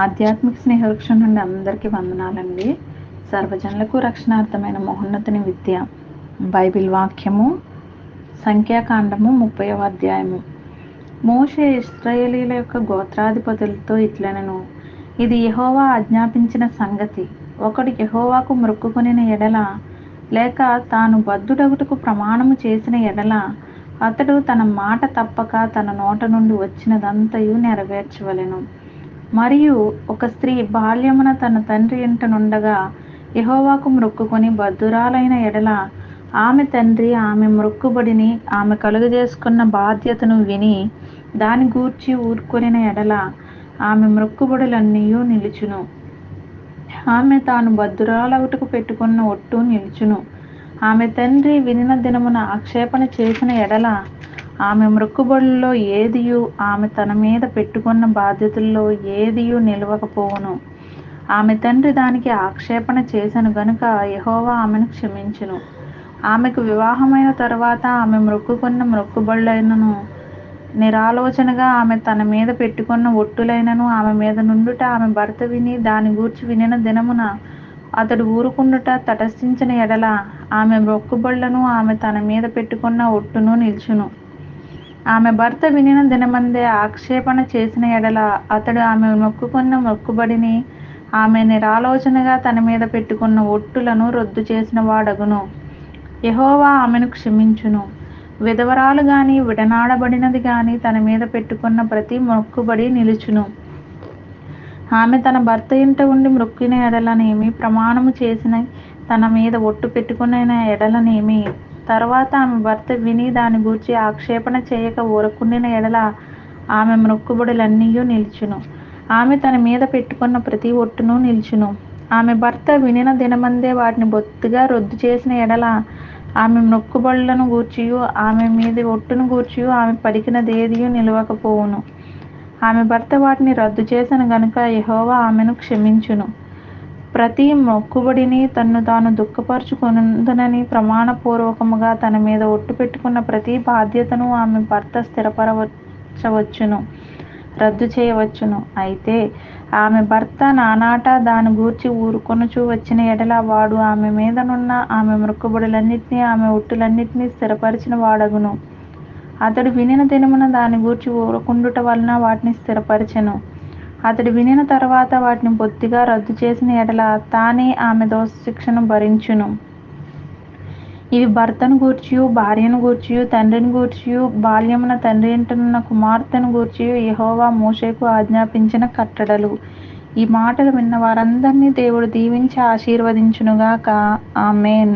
ఆధ్యాత్మిక స్నేహవృక్షం నుండి అందరికీ వందనాలండి. సర్వజనులకు రక్షణార్థమైన మహోన్నతిని విద్య. బైబిల్ వాక్యము సంఖ్యాకాండము ముప్పైవ అధ్యాయము. మోషే ఇస్రాయేలీల యొక్క గోత్రాధిపతులతో ఇట్లనను ఇది యహోవా ఆజ్ఞాపించిన సంగతి. ఒకడు యహోవాకు మొక్కుకొనిన ఎడల లేక తాను బద్దుడగుటకు ప్రమాణము చేసిన ఎడల అతడు తన మాట తప్పక తన నోట నుండి వచ్చినదంతయు నెరవేర్చవలెను. మరియు ఒక స్త్రీ బాల్యమున తన తండ్రి ఇంటనుండగా యహోవాకు యెహోవాకు మొక్కుకొని బద్దురాలైన ఎడల ఆమె తండ్రి ఆమె మొక్కుబడిని ఆమె కలుగజేసుకున్న బాధ్యతను విని దాని గూర్చి ఊరుకొనిన ఎడల ఆమె మొక్కుబడులన్నీ నిలుచును. ఆమె తాను బద్దురాలవుటకు పెట్టుకున్న ఒట్టు నిలుచును. ఆమె తండ్రి వినిన దినమున ఆక్షేపణ చేసిన ఎడల ఆమె మృక్కుబడుల్లో ఏదియు ఆమె తన మీద పెట్టుకున్న బాధ్యతల్లో ఏదియు నిలవకపోవును. ఆమె తండ్రి దానికి ఆక్షేపణ చేశాను గనుక యహోవా ఆమెను క్షమించును. ఆమెకు వివాహమైన తర్వాత ఆమె మృక్కుకున్న మొక్కుబడులైనను నిరాలోచనగా ఆమె తన మీద పెట్టుకున్న ఒట్టులైనను ఆమె మీద నుండుట ఆమె భర్త విని దాని గూర్చి వినిన దినమున అతడు ఊరుకుండుట తటస్థించిన ఎడల ఆమె మొక్కుబళ్ళను ఆమె తన మీద పెట్టుకున్న ఒట్టును నిల్చును. ఆమె భర్త వినిన దినమందే ఆక్షేపణ చేసిన ఎడల అతడు ఆమె మొక్కుకున్న మొక్కుబడిని ఆమె నిరాలోచనగా తన మీద పెట్టుకున్న ఒట్టులను రద్దు చేసిన వాడగును. యహోవా ఆమెను క్షమించును. విధవరాలు గాని విడనాడబడినది గాని తన మీద పెట్టుకున్న ప్రతి మొక్కుబడి నిలుచును. ఆమె తన భర్త ఇంట ఉండి మొక్కిన ఎడలనేమి ప్రమాణము చేసిన తన మీద ఒట్టు పెట్టుకున్న ఎడలనేమి? తర్వాత ఆమె భర్త విని దాని గూర్చి ఆక్షేపణ చేయక ఊరకుండిన ఎడల ఆమె మొక్కుబడులన్నీ నిలుచును. ఆమె తన మీద పెట్టుకున్న ప్రతి ఒట్టును నిలిచును. ఆమె భర్త వినిన దినమందే వాటిని బొత్తిగా రద్దు చేసిన ఎడల ఆమె మొక్కుబడులను గూర్చియు ఆమె మీద ఒట్టును గూర్చియు ఆమె పలికినదేదియు నిలవకపోవును. ఆమె భర్త వాటిని రద్దు చేసిన గనుక యహోవా ఆమెను క్షమించును. ప్రతి మొక్కుబడిని తన్ను తాను దుఃఖపరుచుకుందనని ప్రమాణపూర్వకముగా తన మీద ఒట్టు పెట్టుకున్న ప్రతి బాధ్యతను ఆమె భర్త స్థిరపరచవచ్చును రద్దు చేయవచ్చును. అయితే ఆమె భర్త నానాట దాని గూర్చి ఊరుకొనుచు వచ్చిన ఎడల వాడు ఆమె మీదనున్న ఆమె మొక్కుబడులన్నిటినీ ఆమె ఒట్టులన్నింటినీ స్థిరపరిచిన వాడగును. అతడు వినిన దినమున దాని గూర్చి ఊరకుండుట వలన వాటిని స్థిరపరిచెను. అతడు వినిన తర్వాత వాటిని బొత్తిగా రద్దు చేసిన ఎడల తానే ఆమె దోష శిక్షను భరించును. ఇవి భర్తను గూర్చియు భార్యను గూర్చియు తండ్రిని గూర్చియు బాల్యమున తండ్రి ఇంటనున్న కుమార్తెను గూర్చియు యహోవా మోషేకు ఆజ్ఞాపించిన కట్టడలు. ఈ మాటలు విన్న వారందరినీ దేవుడు దీవించి ఆశీర్వదించునుగాక. ఆమెన్.